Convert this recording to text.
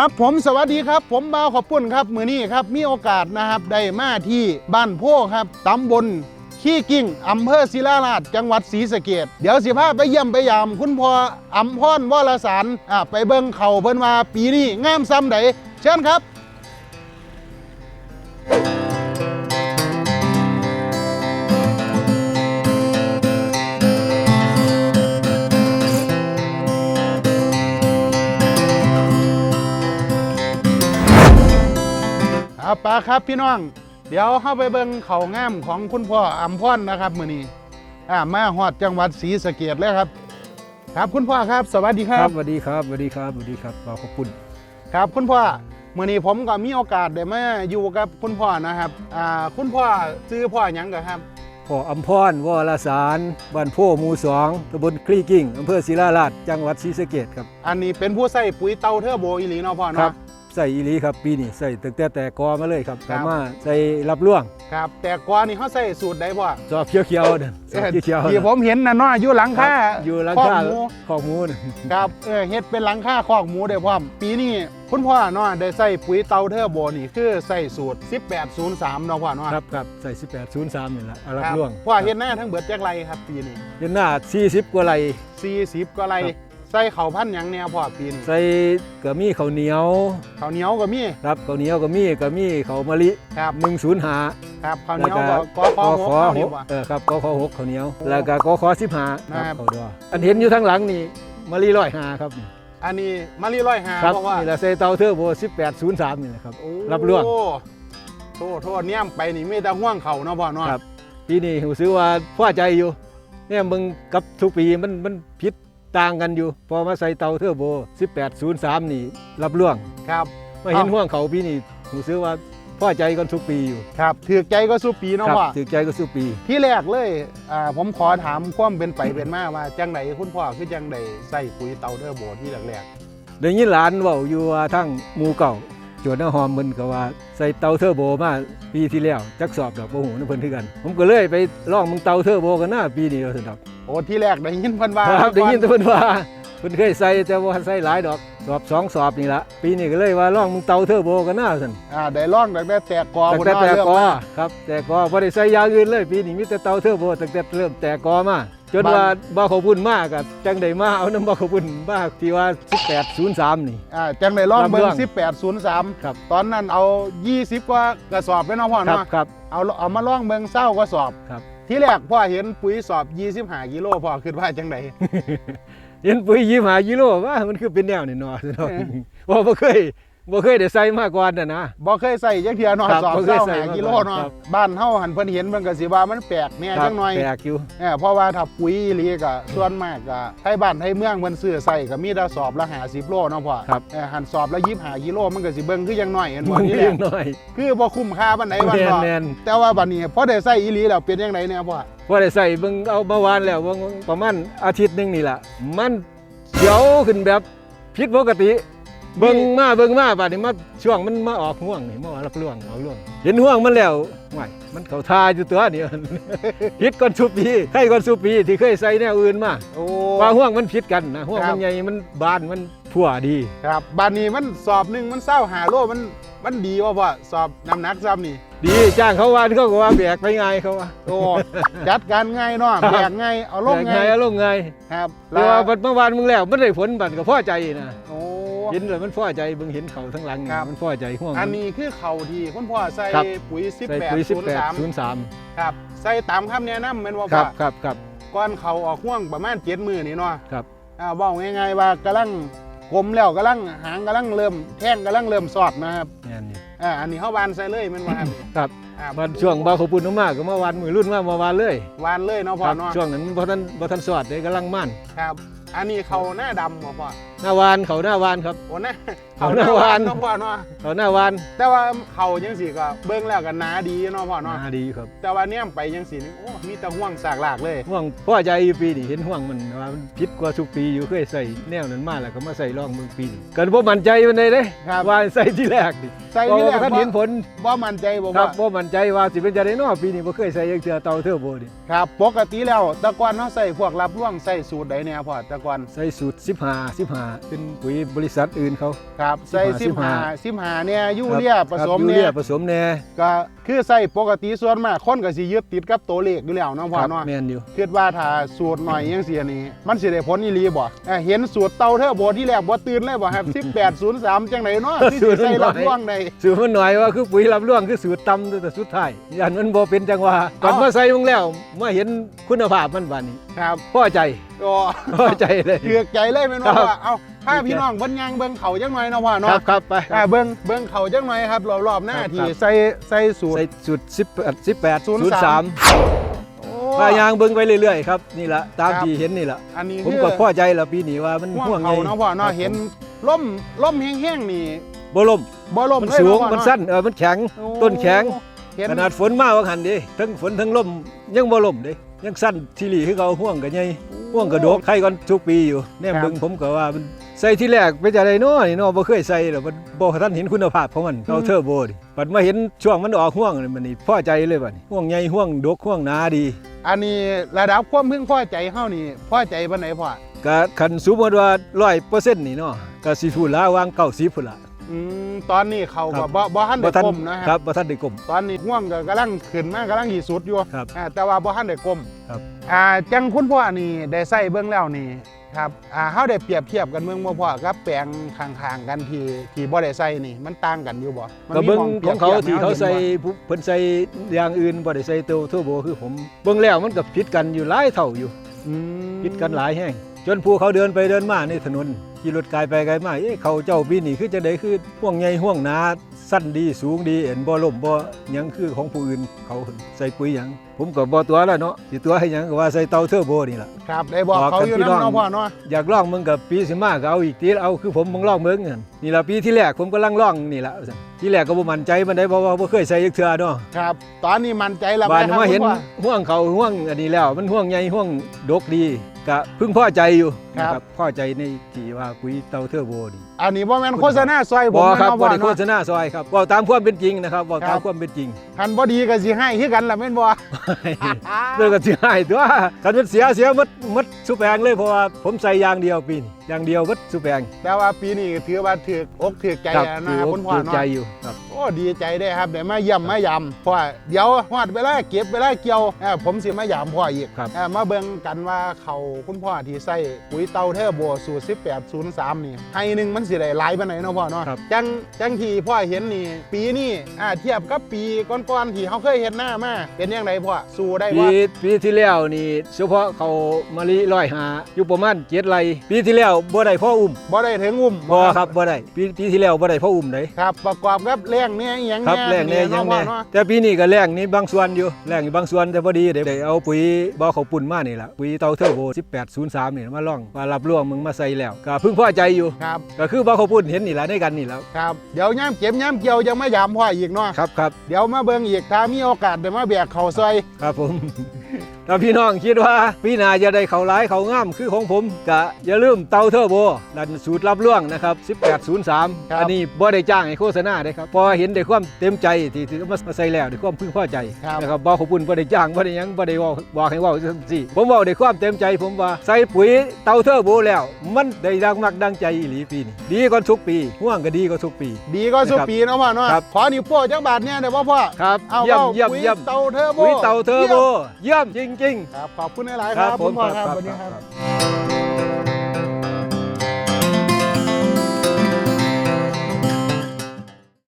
ครับผมสวัสดีครับ ผมบ่าวขอบปุ่นครับมือนี้ครับมีโอกาสนะครับได้มาที่บ้านโพครับตำบลขี้กิ่งอำเภอศิลาราชจังหวัดศรีสะเกดเดี๋ยวสิพาไปเยี่ยมไปยาม คุณพ่ออำพรวรสารอ่าไปเบิ่งเขาเพิ่นว่าปีนี้งามซ้ำใดเชิญครับ เอาปลาครับพี่น้อง เดี๋ยวเข้าไปเบิ่งเขางามของคุณพ่ออัมพรนะครับมือนี้อ่ามาฮอดจังหวัดศรีสะเกดเลยครับ ครับคุณพ่อครับ สวัสดีคครัรับบสวัสดีครับสวัสดีครับสวัสดีครับขอขอบคุณ ครับ คุณพ่อมือนี้ผมก็มีโอกาสได้มาอยู่กับคุณพ่อนะครับอ่าคุณพ่อซื้อพ่อหยังกันครับ พ่ออัมพรวรสารบ้านโพหมู่สองตำบลคลี่กิ้งอำเภอศิลาราชจังหวัดศรีสะเกษครับ อันนี้เป็นผู้ใส่ปุ๋ยเตาเทอร์โบอีหลีเนาะพ่อครัเนาะบ ใส่อีหลีครับปีนี้ใส่ตั้งแต่แต่กอมาเลยครับครับสามารถใส่รับล่วงครับแต่ก่อนนี่เขาใส่สูตรใดพ่อจอบเขียวๆนั่นจอบเขียวๆที่ผมเห็นน่ะเนาะอยู่หลังครัคาบอยู่หลังคอกคาหมูของหมูนั่นครับเออเฮ็ดเป็นหลังคาคอกหมูได้พร้อมปีนี้คุณพ่อเนาะได้ใส่ปุ๋ยเตาเทอร์โบนี่คือใส่สูตร 1803เนาะพ่อเนาะครับครับใส่ 1803นี่แหละเอารับครับล่วงพ่อเฮ็ดหน้าทั้งเบิดจักไรครับปีนี้เห็นหน้า40 กว่าไร 40ก็ไรครับ ใส่ข้าวพันธุ์หยังแนวพ่อปีนี้ใส่ก็มีข้าวเหนียวข้าวเหนียวก็มีครับข้าวเหนียวก็มีก็มีข้าวมะลิครับ105ครับข้าวเหนียวแล้ก็วกอขอขอหกหนี่กบ่เออครับกขอหกข้าวเหนียว แล้วก็กขอสิบห้านะคครัรับบเขาดออันเห็นอยู่ทั้งหลังนี่มารีร้อยห้าครับอันนี้มะลิร้อยหาครับเพราะว่านี่แหละเซเตาเทอร์โบสิบแปดศูนย์สามนี่แหละครับ โอ้รับล่วง โทษโทษเนี่ยไปนี่มีแต่ห่วงเขาเนาะพ่อเนาะครับปีนี้ผมซื้อว่าพอใจอยู่เนี่ยมึงกับทุกปีมันมันผิด ต่างกันอยู่ พอมาใส่เตาเทอร์โบสิบแปดศูนย์สามนี่ รับล่วงครับมาเห็นอ้าวห่วงเขาปีนี้ผมซื้อว่าพอใจกันทุกปีอยู่ ครับถือใจก็สู้ปีเนาะครัพ่อถือใจก็สู้ปี ที่แรกเลยอ่าผมขอถามความเป็นไปเป็นมาว่าจังไดคุณพ่อคือจังไดใส่ปุ๋ยเตาเทอร์โบที่แรกเดี๋ยวนี้หลานเว่าอยู่ว่าทั้งหมูเก่า จวนน้าหอมมันก็ว่าใส่เตาเทอร์โบมาปีที่แล้วจักสอบดอกโอ้โหนั่นเพิ่นคือกัน ผมก็เลยไปลองมึงเตาเทอร์โบกันหน้าปีนี้เราสนดอกๆโอ้ที่แรกได้ยินเพิ่นว่าครับได้ยินแต่ก่อเพิ่นว่าเพิ่นเคยใส่แต่ว่าใส่หลายดอกสอบสองสอบนี่ละปีนี้ก็เลยว่าลองมึงเตาเทอร์โบกันหน้าสันอ่าได้ลองตั้งแต่แตกกอตั้งพุ่นแต่เนาะแต่เริ่มกอมาครับแต่กอบ่ได้ใส่อยางอื่นเลย ปีนี้มีแต่เตาเทอร์โบตั้งแต่เริ่มแต่กอมา จนว่าบ่ขอบุญมากกับจังได้มาเอาน้ำบ่ขอบุญมากที่ว่า 1803 นี่อ่าจังได้ลองเบิ่งลำเรื่อง1803 ครับ ตอนนั้นเอา 20 กว่ากระสอบไปเนาะพ่อครับเนาะครับเอาเอามาลองเบิ่งเศร้ากระสอบครับที่แรกพ่อเห็นปุ๋ยสอบ 25กิโลพ่อคิดว่าจังไดเห็นปุ๋ยยี่หากิโลว่ามันคือเป็นแนวนี่เนาะเนาะเออว่าบ่เคย บ่เคยได้ใส่มาก่อนน่ะนะ บ่เคยใส่จักเทื่อเนาะครับสอบบ่เคเศยร้าใส่หามากิโลก่อนเนาะครับ บ้านเฮาหันเพิ่นเห็นเพิ่นก็สิว่ามันแปลกแหน่จังหน่อยแปลกอยู่ เออเพราะว่าถ้าปุ๋ยอีหลีก็ส่วนมากก็ไทยบ้านไทยเมืองมันซื้อใส่ก็มีแต่สอบละ50โลเนาะพ่อครับ เออหันสอบละ25กิโลมันก็สิเบิ่งคือยังน้อยเห็นบ่มันนี่ก็แหยัละงน้อยคือบ่คุ้มค่าปานใดวันแม่นเนาะแม่นแต่ว่าบัดนี้พอได้ใส่อีหลีแล้วเป็นจังไดเนี่ยพ่อพอได้ใส่เบิ่งเอาเมื่อวานแล้วว่าประมาณอาทิตย์หนึงนี่ล่ะ มันเขียวขึ้นแบบผิดปกติ เบิ่งมาเบิ่งมาบัดนี้มาช่วงมันมาออกห่วงนี่มาออกล่วงออกล่วง เห็นห่วงมันแล้วห่วยมันเข้าทาอยู่ตัวนี่ผิดก่อนสุปีใครก่อนสุปีที่เคยใส่แนวอื่นมาโอ้ว่าห่วงมันผิดกันนะห่วงครัมับนใหญ่มันบานมันผัวดี ครับบัดนี้มันสอบหนึงมันเศร้าหาโลมันมันดีว่าพ่อสอบน้ำหนักซ้ำนี่ ดีจ้างเขาวานเขาก็ว่าแบกไปไงายเขาว่าโอ้จัดการง่ายเนาะครับแบกง่ายเอาลงแบกง่ายเอาลงไงครับแต่ว่าบัดเมื่อวานมึงแล้วมันได้ผลบัดก็พอใจนะโอ้ เห็นเลยมันพอใจเบิ่งเห็นเขาทั้งหลังนี่ครับ มันพอใจห่วงอันนี้คือเขาที่คุณพ่อใส่ครับปุ๋ยใส่ปุ๋ยสิบแปดศูนย์1803สามครับใส่ตามคำแนะนำแม่นว่าครัพ่อบครับครับก่อนเขาออกห่วงประมาณ7มื้อนี่เนาะครับ อ่าเว้าง่ายๆว่ากำลังกลมแล้วกำลังหางกำลังเริ่มแท่งกำลังเริ่มสอดนะครับนี่นนี่อ่าอันนี้เฮาวานใส่เลยแม่นว่า ครับครับอ่ามันช่วงบ่าวขอบคุญมากๆก็เมื่อวานมือรุ่นมาเมื่อวานเลย วานเลยเนาะพ่คอรับเนาะช่วงนั้นบ่ทันบ่ทันสอดเลยกำลังมั่น ครับ อันนี้เขาหน้าดำบ่พ่อหน้าวานเขาหน้าวานครับ โอ้หน้าเขาหน้าวานเนาะพ่อเนาะเขาหน้าวานแต่ว่าเขาจังสิก็เบิ่งแล้วก็หนาดีเนาะพ่อเนาะอ่าดีครับแต่ว่าเนี่ยไปจังสินี่โอ้มีแต่ห่วงสากลากเลยห่วงพอใจอยู่ปีนี้เห็นห่วงมันว่ามันผิดกว่าทุกปีอยู่เคยใส่แนวนั้นมาแล้วก็มาใส่รองเมืองปีนี้กันบ่มั่นใจมันได้เด้ครับว่าใส่ที่แรกนี่ใส่เพราะที่แรว่ากท่านเห็นผลว่ามั่นใจบ่ครัว่าบบ่มั่นใจว่าสิเป็นจะได้เนาะปีนี้บ่เคยใส่ยังเทื่อเตาเทอร์โบนี่ครับปกติแล้วแตะกอนเขาใส่พวกรับร่วงใส่สูตรใดเนี่ยพ่อแตะกอนใส่สูตร15 15เป็นปุ๋ยบริษัทอื่นเขา ครับใส่15สิบหาสิบหาเนี่ยยูเรียผสมครับยูเนี่เรียยผสมแน่ก็ คือใส่ปกติส่วนมากคนก็สิยึดติดกับตัวเลขอยู่แล้วเนาะพ่อครับเนาะแม่นอยู่คิดว่าถ้าสูตรหน่อยยังเสียนี่มันสิได้ผลอีหลีบ่เอ้ยเห็นสูตรเตาเทอร์โบที่แรกบ่ตื่นเลยบ่ครับ1803จังไดเนาะที่สิใส่รับร่วงได้สูตรมันหน่อยว่าคือปุ๋ยรับร่วงคือสูตรต่ำแต่สุดท้ายยันมันบ่เป็นจังหวะก่อนมาใส่ลงแล้วมาเห็นคุณภาพมันบาดนี้ครับพอใจก็พอใจเลยเถือกใจเลยแม่นบ่ครับว่าเอ้า ถ้าพี่น้องเบิ่งยางเบิ่งเขาจังหน่อยเนาะพ่อครัเนาะบครับไปอ่าเบิ่งเบิ่งเขาจังหน่อยครับรอบๆหน้าครับที่ครับใส่ใส่สูตร ใส่สูตร18 18 03 03โอ้ พายางเบิ่งไปเรื่อยๆครับนี่ละตามครับ ที่เห็นนี่ละอันนี้ผมคือก็พอใจแล้วปีนี้ว่ามันห่ห่ววงงเขาไงเนาะพ่อเนาะเห็นล่มล่มแห้งๆนี่บ่ล่มบ่ล่มมันเลยสูงเาะพ่อมันเาะสั้นเออมันแข็ง โอ้ต้นแข็ง เห็นขนาดฝนมาว่าหันดิทั้งฝนทั้งลมยังบ่ล่มเด้ยังสั้นทีหลีคือเขาห่วงกันใหญ่ห่วงกระโดกใครก่อนทุกปีอยู่แน่เบิ่งผมก็ว่ามัน ใส่ที่แรกเป็นจังได๋น้อนี่เนาะบ่เคยใส่หรอกมันบ่ทันเห็นคุณภาพของมันเอาเทอร์โบดิบัดมาเห็นช่วงมันออกห่วงนี่มันนี่พอใจเลยบัดนี้ห่วงใหญ่ห่วงดกห่วงหนาดี อันนี้ระดับความพึงพอใจเฮานี่พอใจปานไหนพ่อก็คันสมมุติว่า100%นี่เนาะก็สิพูดละวาง90พุ่นละอืมตอนนี้เขาครัก็บบ่บ่ทันได้กลมนะคครัรับบบ่ทันได้กลม ตอนนี้ห่วงก็กำลังขึ้นมากำลังหีสุดอยู่ครับอ่าแต่ว่าบ่ทันได้กลมครับ อ่าจังคุณพ่อนี่ได้ใส่เบิ่งแล้วนี่ครับอ่าเฮาได้เปรียบเทียบกันเมืองบ่พ่อกับแปลงข้างๆกันที่ที่บ่ได้ใส่นี่มันต่างกันอยู่บ่มันก็มีเบิ่งหม้ของเขาปรีที่ยบเขาให้ใส่ห็นบ่ผู้เพิ่นใส่อย่างอื่นบ่ได้ใส่เตาเทอร์โบคือผมเบิ่งแล้วมันก็ผิดกันอยู่หลายเท่าอยู่อืมผิดกันหลายแห่งจนผู้เขาเดินไปเดินมาในถนน ขี่รถกายไปไกลมาเอ๊ะเขาเจ้าปีนี่คือจังไดคือห่วงใหญ่ห่วงหนาสั้นดีสูงดีเห็นบ่ล่มบ่หยังคือของผู้อื่นเขาใส่ปุ๋ยหยังผมก็บ่ตัวแล้วเนาะสิตัวให้หยังก็ว่าใส่เตาเทอร์โบนี่ล่ะ ครับได้บอกบอกเขากันอยู่พี่นำน้องเนาะพ่อเนาะอยากลองมึงกับปีสิมาก็เอาอีกทีเอาคือผมมึงลองเบิ่งนั่นนี่ล่ะปีที่แรกผมก็ลังลองนี่ล่ะที่แรกก็บ่มั่นใจมันได้เพราะว่าบ่เคยใส่จักเทื่อเนาะ ครับ ตอนนี้มั่นใจแล้วบ้านไหครับมาเห็นคุณพ่อห่วงเขาห่วงอันนี้แล้ว มันห่วงใหญ่ห่วงดกดี ก็พึงพอใจอยู่ครับนะพอใจในที่ว่าปุ๋ยเตาเทอร์โบนี่อันนี้บ่แม่นโฆษณาซอยผมบ่นะครับบ่พ่อได้โฆเนาะษณาซอยครับเว้าตามความเป็นจริงนะครับเว้าครัตามบความเป็นจริงคันบ่ดีก็สิให้คือกันล่ะแม่นบ่เรื่องก็สิให้ตัวคันมันเสียเสียหมดหมดสุแปลงเลยเพราะว่าผมใส่อย่างเดียวปีนี้อย่างเดียวหมดสุแปลงแต่ว่าปีนี้ถือว่าถือกอกถือกใจครับนะครับถืคุณอพ่อถือเนาะใจอยู่ครับโอ้ดีใจได้ครับได้มาเยี่ยมมายามเพราะว่าเดี๋ยวฮอดเวลาเก็บเวลาเกี่ยวเอ่อผมสิมายามพ่ออีกครับเอ่อมาเบิ่งกันว่าเขาคุณพ่อที่ใส่ปุ๋ยเตาเทอร์โบสูตร1803นี่ให้หนึงมันสิได้หลายปานไหนเนาะพ่อเนาะครับจังจังที่พ่อเห็นนี่ ปีนี้อ่าเทียบกับปีก่อนๆที่เขาเคยเห็นหน้ามาเป็นยังไงพ่อสู้ได้ปีบ่ปีที่แล้วนี่เฉพาะเขามะลิร้อยหาอยู่ประมาณเจ็ดไร่ปีที่แล้วบ่ได้พ่ออุ้มบ่ได้ถึงอุ้มบ่ครับบ่ได้ปีปีที่แล้วบ่ได้พ่ออุ้มเลยครับ ประกอบกับแรงเนี่ยอหยังครับแน่แรงแน่ยังเนาะแน่พ่อเนาะแต่ปีนี้ก็แรงนี่บางส่วนอยู่แรงอยู่บางส่วนแต่พอดีได้ได้เอาปุ๋ยบ่อเขาวปุ่นมานี่ล่ะปุ๋ยเตาเทอร์โบ1803นี่มาลองมารับรวงมึงมาใส่แล้วก็เพิ่งพอใจอยู่ครับก็คือบ่อเขาวปุ่นเห็นนี่ล่ะในกันนี่แล้วครับเดี๋ยวย่ามเก็บย่ามเกี่ยวยังมายามพ่ออีกเนาะครับครับเดี๋ยวมาเบิ่งอีกถ้ามีโอกาสเดี๋ยวมาแบกเขาซอยครับผม ถ้าพี่น้องคิดว่าปีหน้าจะได้เขาหลายเขางามคือของผมก็อย่าลืมเตาเทอร์โบดันสูตรรับล่วงนะครับ1803ครับอันนี้บ่ได้จ้างให้โฆษณาเด้ครับเพอเห็นได้ความเต็มใจที่ที่เอามาใส่แล้วด้วยความพึงพอใจครับนะครับบ่ขอบคุณบ่ได้จ้างบ่ได้หยังบ่ได้เว้าบอกให้เว้าจังซี่ผมเว้าด้วยความเต็มใจผมว่าใส่ปุ๋ยเตาเทอร์โบแล้ว มันได้ดังมักดังใจอีหลีปีนี้ดีกว่าทุกปีห่วงก็ดีกว่าทุกปี ดีก็สุนะครับปีเนาะพ่อเนาะครับขอนิ้วโป้จังบาทเนี่ยเดี๋ยวพ่อพ่อครับเอาเยี่ยมอาเยี่ยมปุ๋เยี่ยมเตาเทอร์โบปุ๋ยเตาเทอร์โบยี่ยมเยี่ยมจริงๆ ครับขอบคุณหลายๆครับคุณพ่อครับวันนี้ครับ